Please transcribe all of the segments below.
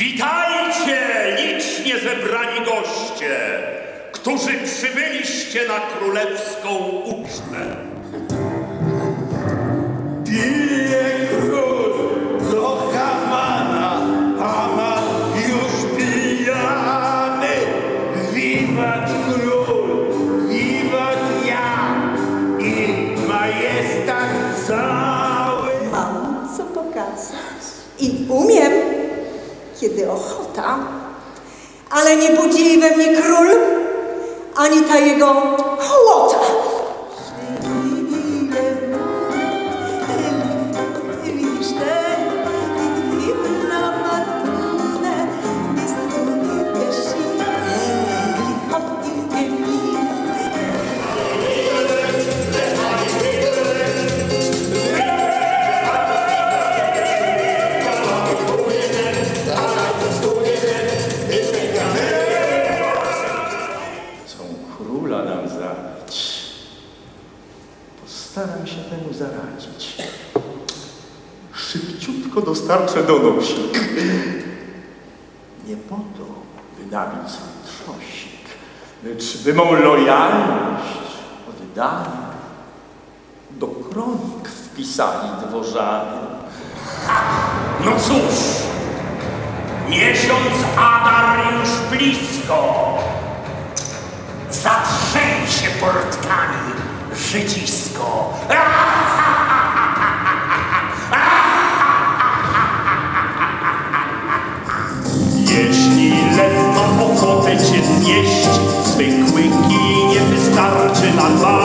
Witajcie, licznie zebrani goście, którzy przybyliście na królewską ucztę. Pilnie król, do Hamana, Haman już pijany. Wiwat król, wiwat ja i majestat cały. Mam co pokazać i u kiedy ochota. Ale nie budzili we mnie król, ani ta jego hołota. Postaram się temu zaradzić. Szybciutko dostarczę donosik. Nie po to, by nabić swój trzosik, lecz by mą lojalność oddali. Do kronik wpisali dworzanie. No cóż, miesiąc Adar już blisko. Zatrzęsie portkami życisko. Jeśli lew ma ochotę cię zjeść, zwykły kij nie wystarczy na dwa,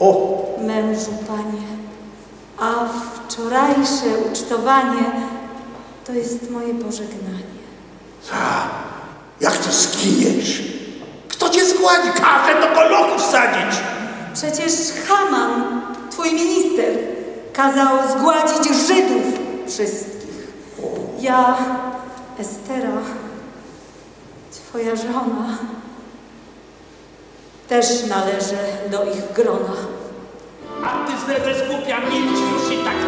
O, mężu panie, a wczorajsze ucztowanie to jest moje pożegnanie. Jak to skiniesz? Kto cię zgładzi? Każe do kolochu wsadzić. Przecież Haman, twój minister, kazał zgładzić Żydów wszystkich. Ja, Estera, twoja żona, też należę do ich grona. A ty zlewe skupia milcz już i tak